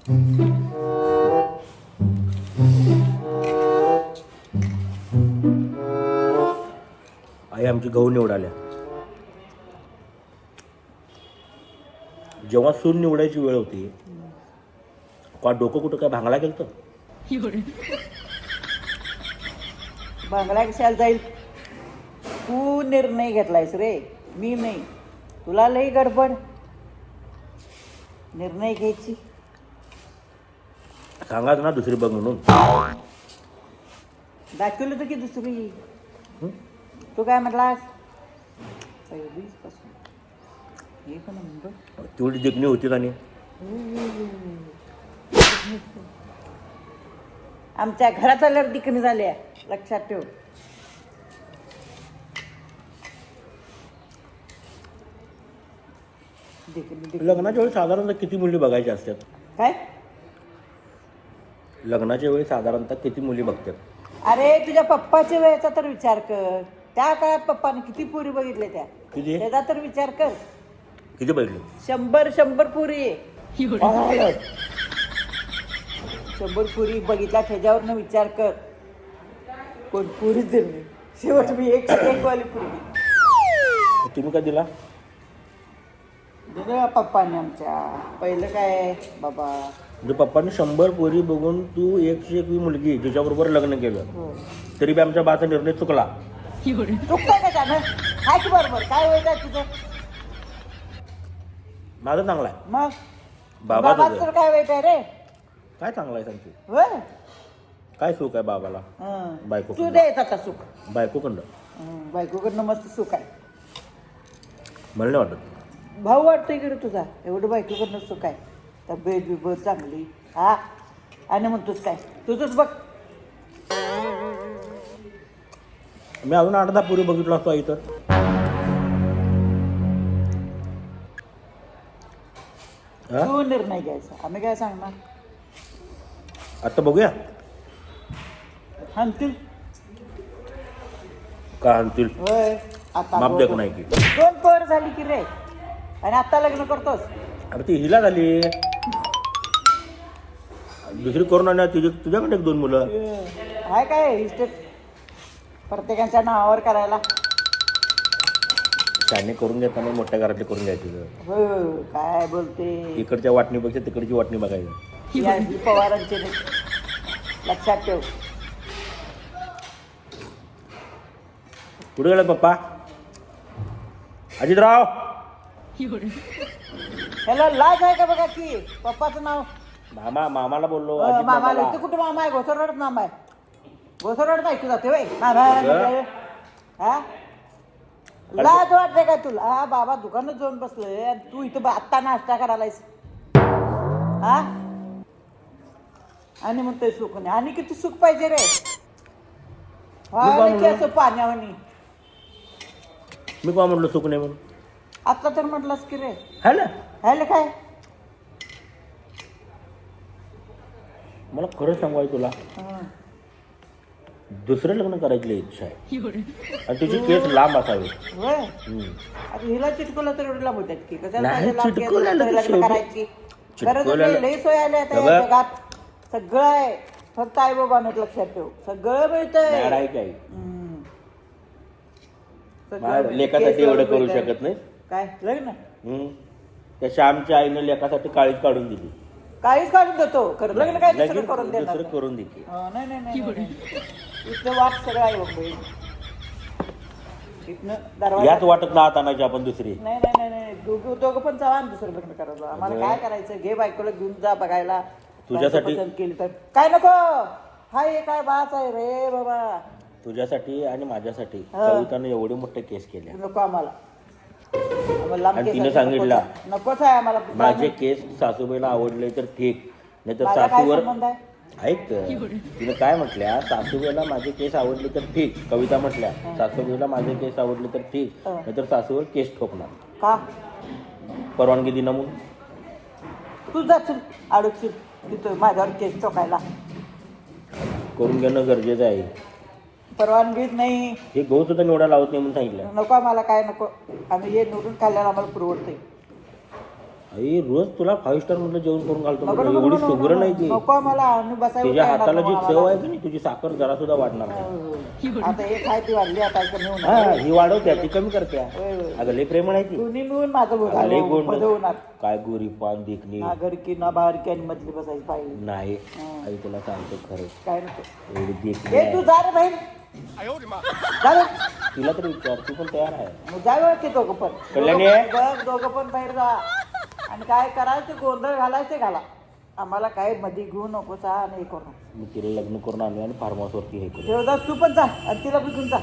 आई आमची गहू निवडाल्या. जेव्हा सून निवडायची वेळ होती का डोकं कुठं काय भांगला गेलं तर बांगला कशाला जाईल? तू निर्णय घेतलायस रे मी नाही. तुला लई गडबड. निर्णय घ्यायची. सांगाच ना दुसरी बघ म्हणून. दाखवलं तर की दुसरी तू काय म्हटलास पहिलीच पासून एक नंबर तेवढी देखणी होती का नाही? आमच्या घरात आल्यावर दिकणी झाल्या लक्षात ठेव. लग्नाच्या वेळी साधारणतः किती मुली बघायच्या असतात? काय? लग्नाच्या वेळी साधारणतः किती मुली बघतात? अरे तुझ्या पप्पाच्या वेळेचा तर विचार कर. त्या काळात पप्पाने किती पुरी बघितले त्या. किती? त्याचा तर विचार कर. किती बघितले? शंभर शंभर पुरी शंभर पुरी बघितला त्याच्यावरनं विचार कर. कोण पुरीच दिली. शेवट मी एक एक वाली पुरी तुम्ही काय दिला? दिलं पप्पाने आमच्या. पहिलं काय? बाबा. म्हणजे पप्पांनी शंभर पोरी बघून तू एकशे एक मुलगी जिच्याबरोबर लग्न केलं हो. तरी बी आमच्या बाचा निर्णय चुकला. चुकतंय का त्यानं? बरोबर. काय होईल काय तुझं? माझा चांगला आहे. मग? बाबा तुझं. काय आहे रे? काय चांगला आहे सांगते? होय? काय सुख आहे बाबाला? हं. बायको तू द्यायचा आता सुख. बायको कंड हं, बायकोकडनं मस्त सुख आहे. मला नाही वाटत. भाऊ वाटतोय की रे तुझा? एवढं बायकोकडनं सुख आहे. तब्येत बिबत चांगली. हा? आणि म्हणतोस काय? तुझंच बघ. मी अजून आठ दहा पुरी बघितलो असतो आई तर. हा? तू निर्णय घ्यायचा. आम्ही काय सांगणार? आता बघूया. हाणतील? का आणतील होय. आता माप. देख नाही की. दोन पोर झाली की रे. आणि आता लग्न करतोस? अरे ती हिला झाली. दुसरी करून आणल्या तुझ्या तुझ्याकडे एक दोन मुलं. आहे काय इस्टेट प्रत्येकाच्या नावावर करायला. त्याने करून घेताना मोठ्या घरातले करून घ्यायचे हो काय बोलते. इकडच्या वाटणीपेक्षा तिकडची वाटणी बघायची. या पवारांचे नाही. लक्षात ठेव. कुठे गेला पप्पा? अजितराव? ह्याला लाज आहे का बघा की? पप्पाचं नाव मामा मामाला बोललो अजित मामाला मामाला. इथे कुठं मामा आहे? घोसरवाडत मामा आहे. घोसरवाडत ऐकू जाते वय मामा? हा? लाज वाटते का तुला? हा बाबा दुकानात जाऊन बसलोय. आणि तू इथं आत्ता नाश्ता करायलायस. हा? आणि म्हणतोय सुख नाही. आणि किती सुख पाहिजे रे. व्हायला की असं पाण्यावानी. मी का म्हणलो नाही म्हणून? आता तर म्हटलंस की रे. है ना? ह्याला काय? मला खरं सांगू तुला. दुसरं लग्न करायची इच्छा आहे. आणि तुझी केस लांब असावी. होय? हम्म. आता हिला चिटकवलं तर एवढी लांब होतात की. नाही, पाहिजे लांब केस? चिटकवलेलं तर लग्न शेवटी- करायची. चिटकवलेलं- गरज लई सोय आल्या आता या बघा. जगात. सगळं आहे. फक्त आई बाबानं लक्षात ठेव. सगळं मिळतंय. मॅड आहे काय हम्म. सगळं माझ्या मिळतंय. लेखासाठी केस एवढं करू मिळतंय. शकत नाही काय? लग्न? हम्म. त्या श्यामच्या आईनं लेखासाठी काळीच काढून दिली. काहीच काढून देतो. खरं लग्न काय दुसरं करून देणार. दुसरं. करून देते नाही नाही नाही, नाही इथं वाट सगळं आहे बघ बाई. इथनं दरवाजा याच वाटत ना आणायची आपण दुसरी. नाही नाही नाही नाही. दोघं दोघं पण जावा आणि दुसरं लग्न करायचं आम्हाला काय करायचं? घे बायकोला घेऊन जा बघायला. तुझ्यासाठी- बायको पसंत केली तर. काय नको? हा हे काय बाच आहे रे बाबा. तुझ्यासाठी आणि माझ्यासाठी. कवितानं एवढे मोठे केस केले. नको आम्हाला. आणि तिनं सांगितलं, नकोच आहे. नकोच आहे आम्हाला माझे केस सासूबाईला आवडले तर ठीक नाही तर माझा काय सासूवर संबंध आहे? ऐक तर. तिनं काय म्हटल्या? सासूबाईला माझे केस आवडले तर ठीक कविता म्हटल्या. सासूबाईला माझे केस आवडले तर ठीक हा. नाहीतर सासूवर केस ठोकणार. का? परवानगी दिना म्हणून. तू जाशील अडकशील तिथं माझ्यावर केस टोकायला करून घेणं गरजेचं आहे. परवानगीच नाही. हे गहू सुद्धा निवडा लावत नाही म्हणून सांगितलं. नको आम्हाला काय नको. आम्ही हे निवडून खाल्ल्याला आम्हाला पुरवडते आई रोज तुला फाईव्ह स्टार मधलं जेवण करून घालतो नको म्हटलं. नको एवढी नको शुगर नाही ती. नको तुझ्या हाताला जी चव. आहे की नाही तुझी साखर जरा सुद्धा वाढणार नाही. होय, होय. आता एक आहे ती वाढली आता कमी हा होणार ही वाढवत्या ती कमी करत्या. होय, होय. अगं लय प्रेमळ आहे ती. दोन्ही मिळून माझं अगं, लय होणार गोड. होणार काय गोरी पान देखणी. ना घरकी ना बाहेरकी आणि मधली बसायची पाहिजे नाही. हा. आई तुला सांगतो खरं. काय नको. एवढी देखणी ए तू. जा रे जा. तिला तरी विचार तू पण तयार आहे. मग जा बरं ते दोघं पण. कल्याणी? दोघं पण बघ, दोघं पण बाहेर जा. आणि काय करायचं ते गोंधळ घालायचं ते घाला. आम्हाला काय मध्ये घेऊ नको सा आणि हे करू नको. मी तिला लग्न करून आणलं आणि फार्म हाऊसवरती हे करू. देवदास तू पण जा आणि तिला पण घेऊन जा.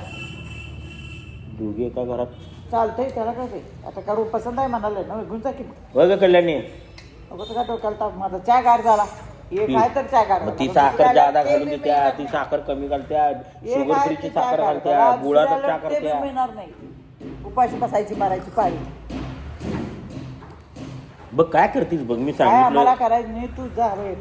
दोघी एका घरात. चालतंय त्याला काय ते? आता काढू पसंत आहे म्हणाले. ना घेऊन जा की मग. ग कल्याणी. तर काय डोक्याला ताप माझा चहा गाड झाला. एक आहे तर चहा गाड मग ती. साखर जादा घालून देत्या ती. साखर कमी घालत्या शुगर फ्रीची साखर घालत्या. गुळाचा चहा बी करत्या. मिळणार नाही. उपाशी बसायची मारायची पाळी. बघ काय करतीस बघ मी काय आम्हाला सांगितलं करायचं? नाही तू जा रे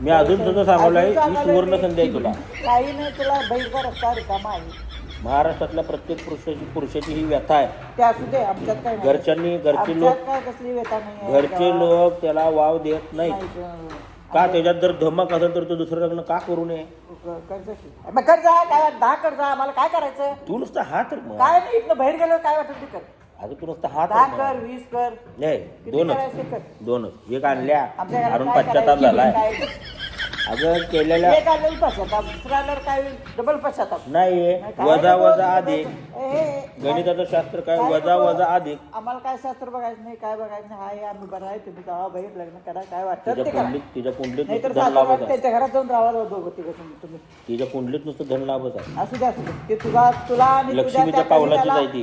मी अजून सुद्धा सांगवलंय ही सुवर्ण नाही. संधी आहे तुला. काही नाही तुला बैलचा रस्ता रिकामा आहे महाराष्ट्रातल्या प्रत्येक पुरुषाची पुरुषाची ही व्यथा आहे. ते असू दे आमच्यात काय नाही. घरच्यांनी घरचे आमच्यात लोक काय कसली व्यथा नाही घरचे लोक त्याला वाव देत नाहीत. का त्याच्यात जर धमक असेल तर तू दुसरं लग्न का करू नये? मग कर जा काय दहा कर जा आम्हाला काय करायचं? तू नुसतं हा तर मग. काय नाही इथनं बाहेर गेलो काय वाटत ते कर. अगं तू नुसतं हा दहा तर कर मग. वीस कर. नाही किती दोनच. करायचं ते कर. दोनच. एक आणल्या आमच्या घरात अरुण काय पश्चाताप करायचं, झालाय. काय? अगं केलेल्या एक आलेलं पश्चाताप. दुसरा आल्यावर काय डबल पश्चाताप. नाही काय वजा वजा अधिक. ए, ए, ए, गणिताचं शास्त्र काय? वजा? वजा अधिक. आम्हाला काय शास्त्र बघायचं नाही काय बघायचं नाही. हाय आम्ही बरं आहे. तुम्ही जावा बाहेर लग्न करा काय वाटतं? तिच्या ते करा. कुंडलीत तिच्या कुंडलीत नाही तर नुसतं धन लाभच आहे. त्यांच्या घरात जाऊन राहा दोघं तिघं तुम्ही तुम्ही. तिच्या कुंडलीत नुसतं धन लाभच आहे. असू द्या असू द्या ते तुला तुला आणि तुझ्या लक्ष्मीच्या त्या पावलाची कविताला- जाय ती.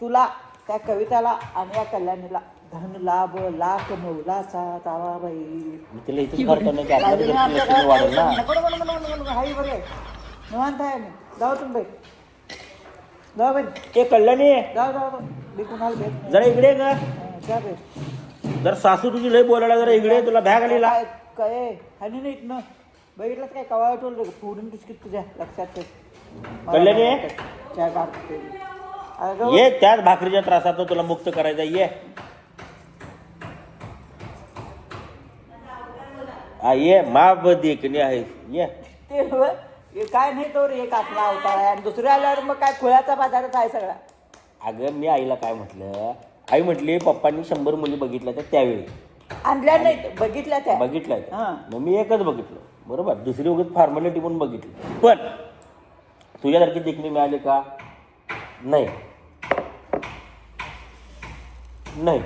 तुला त्या कविताला आणि या कल्याणीला धन लाभ लाख मौलाचा तावा बाई. मी तिला की आपल्या लक्ष्मी वाढेल ना हाई बरे. निवांत आहे मी. जाऊ तुम्ही बाई. जाऊ बाई. ए कल्याणी जाऊ जाऊ जाऊ. मी कुणाला भेट नाही. जरा इकडे ग. हा, जा बाई. जर सासू तुझी लय बोलायला जरा इकडे तुला बॅग आलेला. काय काय हानी नाही इथनं. बघितलंच काय कवा टोल पूर्ण बिस्किट तुझ्या लक्षात ठेव. कल्याणी? चहा काढते अगं ये त्याच भाकरीच्या त्रासात तुला मुक्त करायचा ये. हा ये माप देखणी आहे ये ते हे काय नाही तो एक आपला अवतार आहे. आणि दुसऱ्या आल्यावर मग काय खुळ्याचा बाजारच आहे सगळा. अगं मी आईला काय म्हटलं? आई म्हटली पप्पांनी शंभर मुली बघितल्या त्या त्यावेळी. आणल्या नाही बघितल्या त्या. बघितल्या हा. मग मी एकच बघितलं. बरोबर? दुसरी उगत फॉर्मॅलिटी म्हणून बघितली. पण तुझ्यासारखी देखणी मिळाली का? नाही. नाही.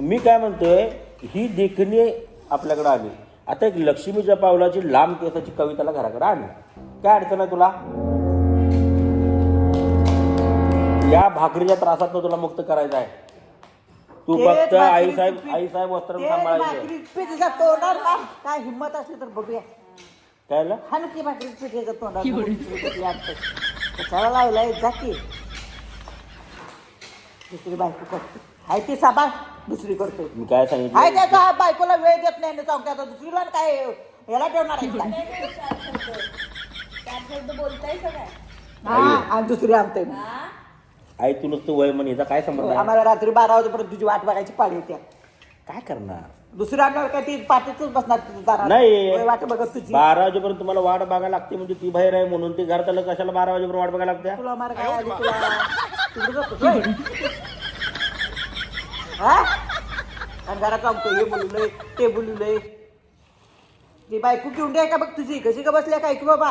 मी काय म्हणतोय ही देखणी आपल्याकडे आली. आता एक लक्ष्मीच्या पावलाची लांब केसाची कविताला घराकडे आणली. काय अडचण आहे तुला? या भाकरीच्या त्रासात तुला मुक्त करायचं आहे. तू फक्त आई साहेब आई साहेब वस्त्र सांभाळायचं. तोंडावर मार. काय हिंमत असली तर बघूया. काय झालं? हा नक्की भाकरी पिठीच्या तोंडावर कशाला लावलाय जा की. दुसरी बायको करते हाय ती साबा दुसरी करतो मी काय सांगितलं? त्याचा बायकोला वेळ देत नाही ना सांगते. आता दुसरीला काय याला ठेवणार आहे? का? बोलताय सगळ्या. हा आणि दुसरी आणते आई तू नुसतं वय म्हण याचा काय संबंध आहे? आम्हाला रात्री बारा वाजेपर्यंत तुझी वाट बघायची पाळी येते काय करणार? दुसरी आणणार काय ती पाठीच बसणार तुझी दारात नाही. वाट बघत तुझी. बारा वाजेपर्यंत तुम्हाला वाट बघायला लागते म्हणजे ती बाहेर आहे म्हणून. ती घरात आलं कशाला बारा वाजेपर्यंत वाट बघायला लागते? तुला मार काय आली तुला? तिकडे जातो होय. हा? आणि घरात सांगतो हे बोललोय ते बोललोय ती बायको घेऊन आहे का बघ तुझी? कशी का बसल्या काय की बाबा?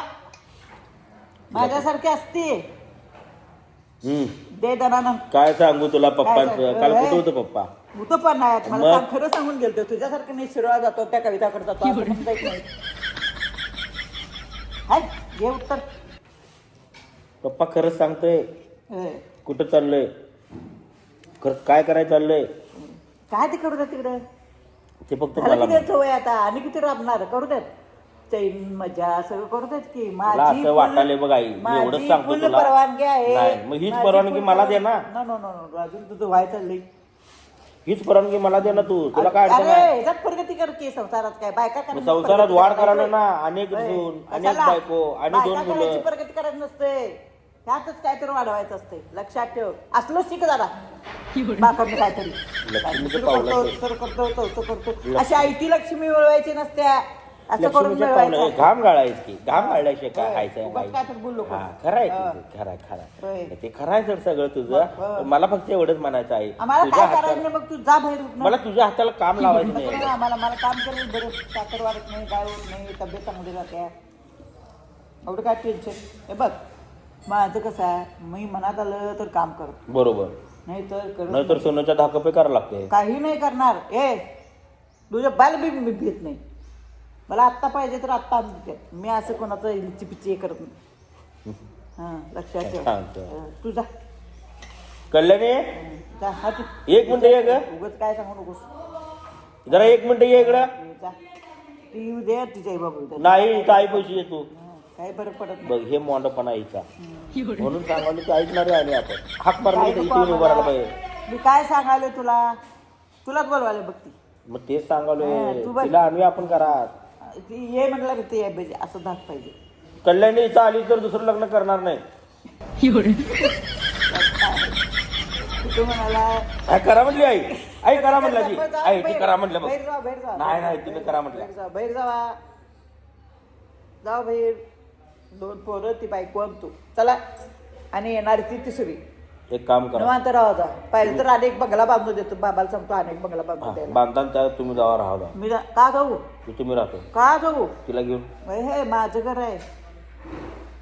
माझ्यासारखी असते. हम्म. दे दनानं काय सांगू तुला पप्पांचं? सांगू? काल. कुठं होतं पप्पा? होतं पण नाही. मला? सांग खरं सांगून गेलतो. तुझ्यासारखं नाही शिरवा जातो त्या कविताकडे जातो. असं म्हणता येत नाही हाय घे उत्तर. पप्पा खरंच सांगतोय. होय. कुठं चाललंय? खरं काय करायचं चाललंय? काय ते करू द्या तिकडे? ते फक्त मला किती. सवय आता? आणि किती राबणार करू देत चैन मजा सगळं करू देत की. मला असं वाटायलंय बघ आई, मी माझी सांगतो फुल तुला. परवानगी आहे. नाही, मग हीच माझी परवानगी मला दे ना. परवानगी- नो नो नो नो अजून तुझं व्हाय चाललंय. हीच परवानगी मला दे ना तू. तुला काय अडचण आहे? अरे ह्याच्यात प्रगती कर की संसारात काय? बायका मग संसारात प्रगती वाढ करायला ना. अनेक होय. सून अनेक कशाला? बायको आणि बायका दोन करायची मुलं प्रगती करायची नसते. ह्यातच काहीतरी वाढवायचं असते. लक्षात ठेव. असलं शिक जरा. बापांनी काहीतरी लक्ष्मीचं दुसरं पावलं करतो ते. दुसरं करतो चौथं करतो अशी आयती लक्ष्मी मिळवायची नसत्या असं करून लक्ष्मीच्या मिळवायचं घाम गाळायचं की घाम गाळल्याशिवाय काय होय. खायचंय उगाच काय तर बोलू नको. हा खरं आहे हा. तुझं, खरं आहे, खरं होय. आहे. ते खरं आहे सर सगळं हो. तुझं मला फक्त एवढंच म्हणायचं आहे आम्हाला तुझ्या काय करायचं हाताला नाही मग तू जा बाहेर. मला तुझ्या हाताला काम लावायचं नको नाही ना आम्हाला मला काम केलं बरं साखर वाढत नाही काय होत नाही तब्येत चांगली राहते एवढं काय टेन्शन हे बघ माझं कसं आहे मी मनात आलं तर काम कर बरोबर नाही तर करत नाहीतर सोन्याच्या धाकपे करावं लागते. काही नाही करणार. ए तुझ्या बाल बी मी भेट नाही. मला आत्ता पाहिजे तर आत्ता आणून दे. मी असं कोणाचं इलची पिच्ची हे करत नाही. हां लक्षात ठेव. हं, तू जा. कल्याणी? हं, जा हा तू. एक मिनिट ये ग. उगाच काय सांगू नकोस. जरा एक मिनिट ये इकडं. जा. ती येऊ दे तिच्या आई बाबू. नाही इथं आई पैसे येतो हं, काही फरक पडत नाही. बघ हे मोंडपणा आईचा म्हणून सांगावलं की ऐकणारे आणि आपण. हाक मारला काय उभं आम्हाला. पाहिजे. मी काय सांगायले तुला? तुलाच बोलवायला बघ ती. मग तेच सांगालोय. तू बघ. तिला आणूया आपण करा ती ये म्हटलं की ते ये पाहिजे असं धाक पाहिजे. कल्याणी इथं आली तर दुसरं लग्न करणार नाही. तू म्हणाला काय करा म्हटली आई. आई करा म्हटलं जी आई ती करा म्हटलं बघ. बाहेर जा, बाहेर जा. नाही नाही तुम्ही करा म्हटलं. बाहेर जावा जावा. बाहेर दोन पोरं ती बायको आणि तू. चला आणि येणारी ती तिसरी. एक काम करा. निवांत राहा जा. पाहिजे तर अनेक बंगला बांधून देतो. बाबाला सांगतो अनेक बंगला हा, बांधून द्यायला बांधताना त्या तुम्ही जावा राहा मी जा- का जाऊ? तिथे मी राहतो. का जाऊ? तिला घेऊन. हे माझं घर आहे.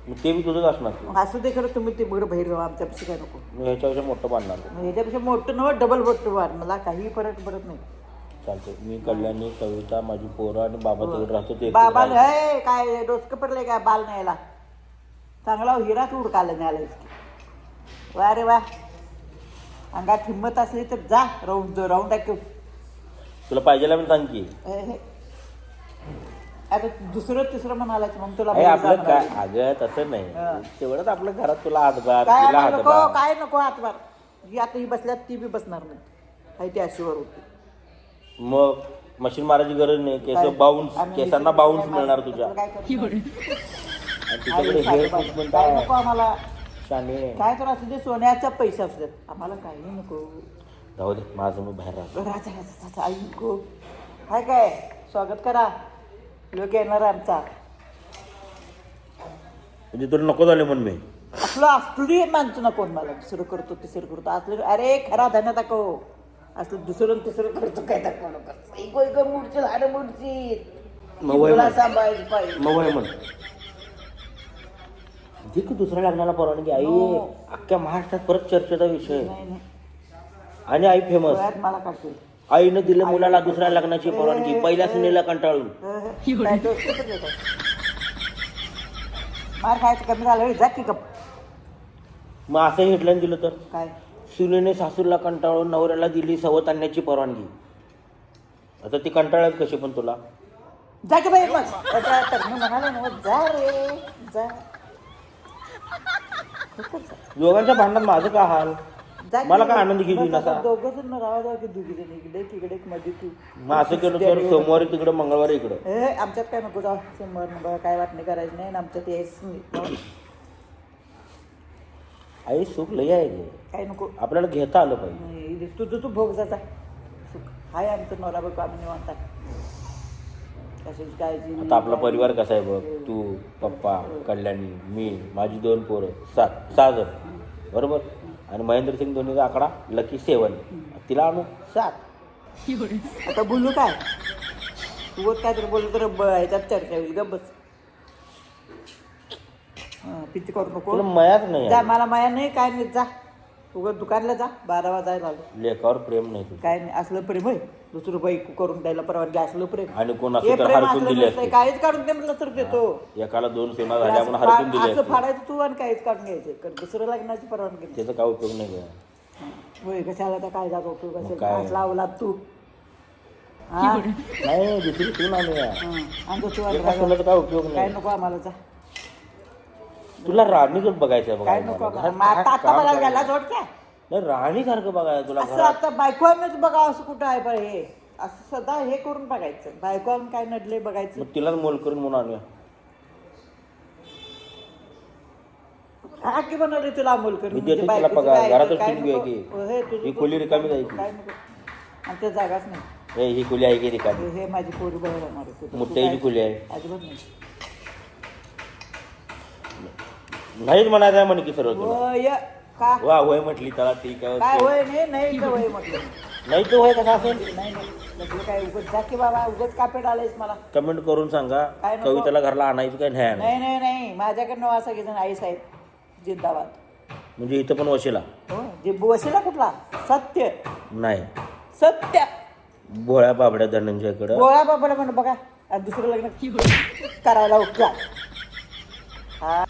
मग ते बी तुझंच असणार मग असू दे खरं तुम्ही ते बरं बाहेर जावा आमच्यापाशी काय नको. मी ह्याच्यापेक्षा मोठं बांधणार. मग ह्याच्यापेक्षा मोठं नव्हतं डबल मोठं वाढ मला काही फरक पडत नाही. चालते मी कल्याणी कविता माझी पोरं आणि बाबा तिकडे राहतो ते बाबा. हे काय डोसकं पडलंय काय बाल न्यायला? चांगला हिराच उडकाला न्यायला वा रे वा. अंगात हिंमत असली तर जा राऊंड राऊंड टाकू तुला पाहिजेला पण सांग की. हे, हे. आता दुसरं तिसरं म्हणालाच मग तुला हे आपलं काय? म्हणाले. अगं तसं हा. नाही तेवढंच आपलं घरात तुला हातभार काय तिला नको हातभार. काय नको हातभार. ही आता ही बसल्यात ती बी बसणार नाही. हाय ती अशीवर होती. मग मशीन मारायची गरज नाही काय? केस बाउन्स केसांना काय बाउन्स मिळणार तुझ्या. काय करणार? आणि आई तुझ्याकडे हेअर साहेब, ट्रीटमेंट काय आहे. नको आम्हाला? शाने. काय तर असू दे सोन्याचा पैसे असू देत. आम्हाला काही नको. जाऊ दे माझं मी बाहेर राहतो. राजा राजा राजा आई नको. हाय काय? स्वागत करा. लोक येणार आहे आमचा. म्हणजे तुला नको झाले म्हणून मी. असलं असली माणसं नको मला. दुसरं करतो तिसरं करतो. असलं अरे खरा धन दाखव. असलं दुसरं तिसरं करतो काय दाखव नको इको इको मुडची झाडं मुडची. मग वय तुला म्हण. सांभाळायचं पाहिजे. मग वय म्हण. दे की दुसऱ्या लग्नाला परवानगी आई नो. अख्ख्या महाराष्ट्रात परत चर्चेचा विषय नाही नाही. आणि आई फेमस डोळ्यात मला काढतील आईनं दिलं मुलाला दुसऱ्या लग्नाची परवानगी. पहिल्या सुनेला कंटाळून. काय. मार खायचं कमी झालं जा की गप. मग असं हिटल्यानं दिलं तर? काय? सुनेने सासूला कंटाळून नवऱ्याला दिली सवत आणण्याची परवानगी. आता ती कंटाळत कशी पण तुला? जा की बाई मग. आता तर. मी म्हणाले ना जा रे जा. खूपच जा. दोघांच्या भांडणात माझं का हाल? जा की. मला काय आनंद घेऊ बस नका आता दोघं जण राहा जाऊ की दोघी जण इकडे तिकडे एक मध्ये तू. मग असं केलं तर सोमवारी तिकडं मंगळवारी इकडं. ए आमच्यात काय नको जाऊ. नंबर काय वाटणी करायची नाही आणि आमच्यात यायच नाही. आई सुख लय आहे गे. काय नको. आपल्याला घेता आलं पाहिजे. नाही, तुझं तू भोग जाता. सुख. हाय आमचं नवरा बायको आम्ही निवांत आहे. कशाची काळजी आता आपला परिवार कसा आहे बघ? तू पप्पा कल्याणी मी माझी दोन पोरं सात सहा जण. बरोबर? आणि महेंद्र सिंग धोनीचा आकडा लकी सेवन तिला आणू सात. आता बोलू काय? तू काय तर बोलू तर ब- ह्याच्यात चर्चा होईल गप हं, पिच्ची करू नको. तुला मयाच नाही जा आहे. मला माया नाही काय नाही जा. उगं दुकानला जा बारा वाजायला आलो लेखावर प्रेम नाही तुझं. काय नाही असलं प्रेम होय. दुसरं बाई करून द्यायला परवानगी असलं प्रेम. आणि कोण हे असं तर प्रेम हरकून असलं दिले नसतंय असते. काहीच काढून दे म्हटलं तर देतो. एकाला दोन सेना झाल्या म्हणून हरकून दिले असं असते. फाडायचं तू आणि काहीच काढून घ्यायचं कारण दुसरं लग्नाची परवानगी नाही. त्याचा काय उपयोग नाही गं. होय कशाला त्या काय जात उपयोग असेल? काय? अवलाद तू. हा? नाही दुसरी हं. आणि तो तू एका आता सुनाचा काय उपयोग काय नाही. नको आम्हाला जा. तुला राणीच बघायचं बघा काय नको मग आता आता बघायला करायचं? गेला जोड काय नाही राणी सारखं बघायचं तुला असं घरात आता बायकोनच बघा असं कुठं आहे बरं हे? असं सदा हे करून बघायचं. बायकोन काय नडले बघायचं? मग तिलाच मोल करून म्हणून आणूया. हा की बनवले तुला अमोल करून. मी म्हणजे देतो तुला बायकोचं पगार. काय- घरातच काय ठेवून घेऊया नको. की. हे तुझं ही तू- खोली रिकामी जायची. काय नको? आणि ते जागाच नाही. हे ही खुली आहे की रिकामी? हे- हे माझी पोरी बरोबर होणार होती. तू मोठ्याची काय- खुली आहे. अजिबात नाही. नाहीच म्हणायचं आहे म्हणे की सर्व तुला. वय का? वा होय म्हटली त्याला ती काय काय होते. होय नाही नाही होय म्हटलं? नाही तर होय कसा असेल? नाही नाही म्हटलं काय उगत जा की बाबा उगत का पेडालायस मला. कमेंट करून सांगा. काय नको? कविताला घरला आणायचं काय? नाही आणायचं. नाही नाही नाही. माझ्याकडनं वासा घेऊन आई साहेब. जिंदाबाद. म्हणजे इथं पण वशिला. हो जे वशिला कुठला? सत्य. नाही. सत्य. भोळ्या बाबड्या धनंजयकडं गोळा बाबा म्हणून बघा. आणि दुसरं लग्न करायला उठला. हा.